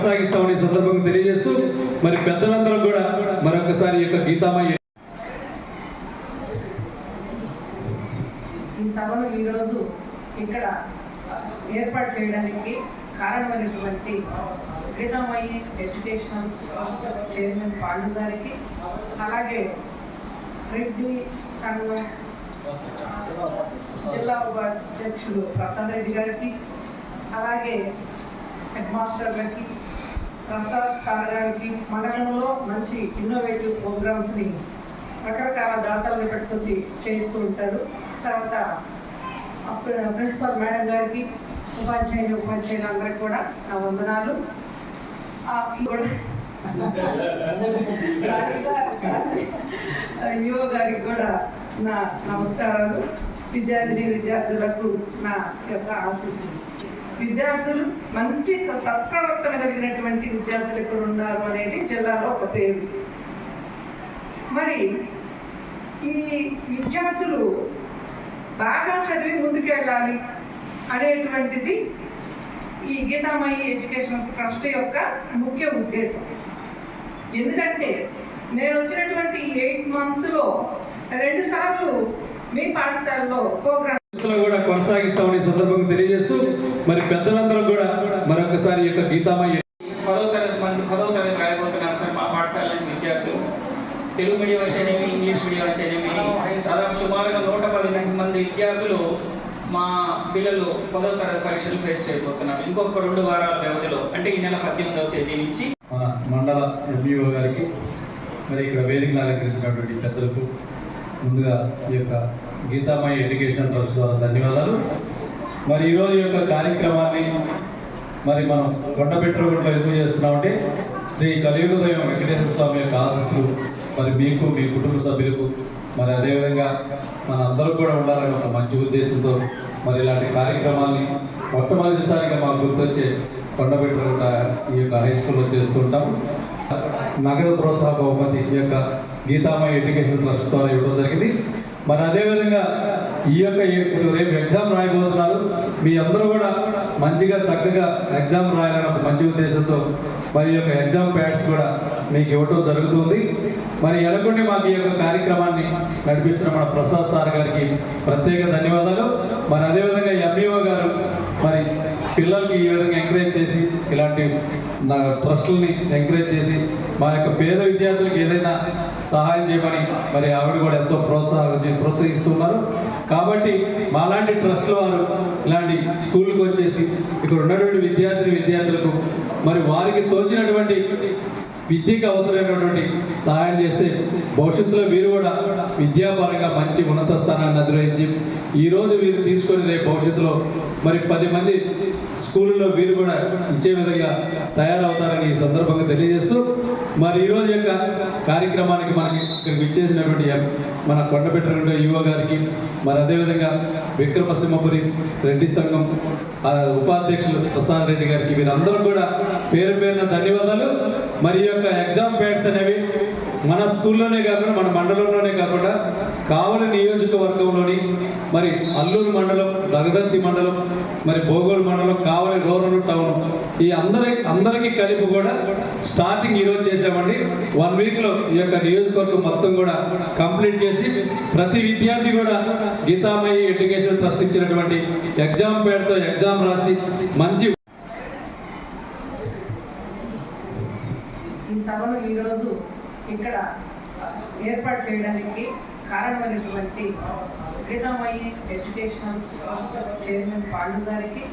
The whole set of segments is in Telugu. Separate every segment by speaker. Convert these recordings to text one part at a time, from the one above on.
Speaker 1: కొనసాగిస్తామని సందర్భంగా తెలియజేస్తూ మరి పెద్దలందరూ కూడా మరొకసారి యొక్క గీతామయ్య
Speaker 2: ఈ సభను ఈరోజు ఇక్కడ ఏర్పాటు చేయడానికి కారణమైనటువంటి Geethamayya educational trust chairman Pandu గారికి అలాగే రెడ్డి సంఘం జిల్లా ఉపాధ్యక్షుడు ప్రసాద్ రెడ్డి గారికి అలాగే హెడ్ మాస్టర్లకి ప్రసాద్ సార్ గారికి మండలంలో మంచి ఇన్నోవేటివ్ ప్రోగ్రామ్స్ని రకరకాల దాతల్ని పెట్టుకొచ్చి చేస్తూ ఉంటారు. తర్వాత అప్పుడు ప్రిన్సిపల్ మేడం గారికి ఉపాధ్యాయులు ఉపాధ్యాయులు అందరికి కూడా నా వందనాలు. కూడా యువ గారికి కూడా నా నమస్కారాలు. విద్యార్థిని విద్యార్థులకు నా యొక్క ఆశీస్సులు. విద్యార్థులు మంచి సత్ప్రవర్తన కలిగినటువంటి విద్యార్థులు ఇక్కడ ఉన్నారు అనేది జిల్లాలో ఒక పేరు. మరి ఈ విద్యార్థులు బాగా చదివి ముందుకెళ్ళాలి అనేటువంటిది ఈ గీతామయ్యి ఎడ్యుకేషన్ ట్రస్ట్ యొక్క ముఖ్య ఉద్దేశం. ఎందుకంటే నేను వచ్చినటువంటి ఎయిట్ మంత్స్లో రెండుసార్లు మీ పాఠశాలలో ప్రోగ్రామ్
Speaker 1: కూడా కొనసాగిస్తామని సందర్భంగా తెలియజేస్తూ మరి పెద్దలందరూ కూడా మరొకసారి యొక్క గీతామయ్య
Speaker 3: పదవ తరగతి మంది పదవ తరగతి రాయబోతున్నారు సార్ మా పాఠశాల నుంచి విద్యార్థులు. తెలుగు మీడియం అయితేనేమి ఇంగ్లీష్ మీడియం అయితేనేమి? దాదాపు సుమారుగా నూట పది మంది విద్యార్థులు మా పిల్లలు పదవ తరగతి పరీక్షలు ఫేస్ చేయబోతున్నారు. ఇంకొక రెండు వారాల వ్యవధిలో అంటే ఈ నెల పద్దెనిమిదవ తేదీ నుంచి
Speaker 1: మన మండల ఎంఈఓ గారికి మరి ఇక్కడ వేదికలు అలంకరించినటువంటి పెద్దలకు ముందుగా ఈ యొక్క గీతామయ ఎడ్యుకేషన్ ట్రస్ట్ ద్వారా ధన్యవాదాలు. మరి ఈరోజు యొక్క కార్యక్రమాన్ని మరి మనం కొండపెట్టుకుంటూ ఎందుకు చేస్తున్నామంటే శ్రీ కలియుగదయం వెంకటేశ్వర స్వామి యొక్క ఆశస్సులు మరి మీకు మీ కుటుంబ సభ్యులకు మరి అదేవిధంగా మన అందరూ కూడా ఉండాలని ఒక మంచి ఉద్దేశంతో మరి ఇలాంటి కార్యక్రమాల్ని మొట్టమొదటిసారిగా మాకు గుర్తొచ్చే కొండపెట్టుకుంట ఈ యొక్క హై స్కూల్లో చేస్తుంటాము నగదు ప్రోత్సాహ బహుమతి ఈ యొక్క గీతామయ ఎడ్యుకేషన్ ట్రస్ట్ ద్వారా ఇవ్వడం జరిగింది. మరి అదేవిధంగా ఈ యొక్క ఇప్పుడు రేపు ఎగ్జామ్ రాయబోతున్నారు. మీ అందరూ కూడా మంచిగా చక్కగా ఎగ్జామ్ రాయాలని ఒక మంచి ఉద్దేశంతో మరి యొక్క ఎగ్జామ్ ప్యాడ్స్ కూడా మీకు ఇవ్వటం జరుగుతుంది. మరి ఎనకుండి మాకు ఈ యొక్క కార్యక్రమాన్ని నడిపిస్తున్న మన ప్రసాద్ సార్ గారికి ప్రత్యేక ధన్యవాదాలు. మరి అదేవిధంగా ఎంఈఓ గారు మరి పిల్లలకి ఈ విధంగా ఎంకరేజ్ చేసి ఇలాంటి నా ట్రస్టుల్ని ఎంకరేజ్ చేసి మా యొక్క పేద విద్యార్థులకు ఏదైనా సహాయం చేయమని మరి ఆవిడ కూడా ఎంతో ప్రోత్సాహం ప్రోత్సహిస్తున్నారు. కాబట్టి మాలాంటి ట్రస్టుల వారు ఇలాంటి స్కూల్కి వచ్చేసి ఇక్కడ ఉన్నటువంటి విద్యార్థిని విద్యార్థులకు మరి వారికి తోచినటువంటి విద్యకు అవసరమైనటువంటి సహాయం చేస్తే భవిష్యత్తులో వీరు కూడా విద్యాపరంగా మంచి ఉన్నత స్థానాన్ని అధిరోహించి ఈరోజు వీరు తీసుకొని రేపు భవిష్యత్తులో మరి పది మంది స్కూళ్ళలో వీరు కూడా ఇచ్చే విధంగా తయారవుతారని ఈ సందర్భంగా తెలియజేస్తూ మరి ఈరోజు యొక్క కార్యక్రమానికి మనకి ఇక్కడికి ఇచ్చేసినటువంటి మన కొండపెట్టినటువంటి యువ గారికి మరి అదేవిధంగా విక్రమసింహపురి రెడ్డి సంఘం ఉపాధ్యక్షులు ప్రసాద్ రెడ్డి గారికి వీరందరూ కూడా పేరు పేరున ధన్యవాదాలు. మరి ఈ యొక్క ఎగ్జామ్ ప్యాడ్స్ అనేవి మన స్కూల్లోనే కాకుండా మన మండలంలోనే కాకుండా కావలి నియోజకవర్గంలోని మరి అల్లూరు మండలం దగదంతి మండలం మరి భోగోలు మండలం కావలి రూరల్ టౌన్ ఈ అందరి అందరికీ కలిపి కూడా స్టార్టింగ్ ఈరోజు చేసామండి వన్ వీక్లో ఈ యొక్క నియోజకవర్గం మొత్తం కూడా కంప్లీట్ చేసి ప్రతి విద్యార్థి కూడా గీతామయ్యి ఎడ్యుకేషన్ ట్రస్ట్ ఇచ్చినటువంటి ఎగ్జామ్ పేరుతో ఎగ్జామ్ రాసి మంచి
Speaker 2: ఈ సభను ఈరోజు ఇక్కడ ఏర్పాటు చేయడానికి కారణమైనటువంటి Geethamayi educational trust chairman Pandu గారికి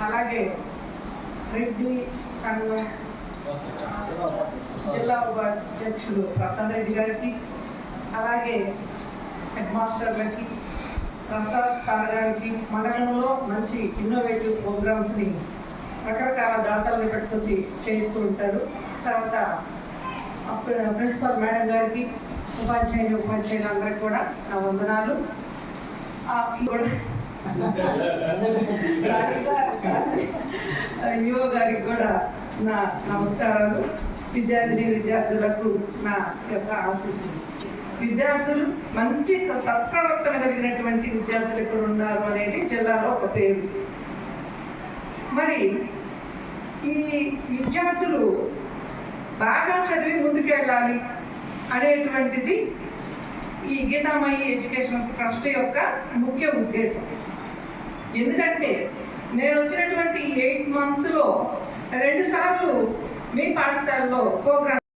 Speaker 2: అలాగే రెడ్డి సంఘం జిల్లా ఉపాధ్యక్షుడు ప్రసాద్ రెడ్డి గారికి అలాగే హెడ్ మాస్టర్లకి ప్రసాద్ సార్ గారికి మండలంలో మంచి ఇన్నోవేటివ్ ప్రోగ్రామ్స్ని రకరకాల దాతల్ని పెట్టుకొచ్చి చేస్తూ ఉంటారు. తర్వాత ప్రిన్సిపల్ మేడం గారికి ఉపాధ్యాయులు ఉపాధ్యాయులు అందరికి కూడా నా వందనాలు. కూడా యువ గారికి కూడా నా నమస్కారాలు. విద్యార్థిని విద్యార్థులకు నా యొక్క ఆశీస్సులు. విద్యార్థులు మంచి సత్ప్రవర్తన కలిగినటువంటి విద్యార్థులు ఇక్కడ ఉన్నారు అనేది జిల్లాలో ఒక పేరు. మరి ఈ విద్యార్థులు బాగా చదివి ముందుకెళ్ళాలి అనేటువంటిది ఈ గీతామయి ఎడ్యుకేషన్ ట్రస్ట్ యొక్క ముఖ్య ఉద్దేశం. ఎందుకంటే నేను వచ్చినటువంటి ఎయిట్ మంత్స్లో రెండుసార్లు మీ పాఠశాలలో ప్రోగ్రామ్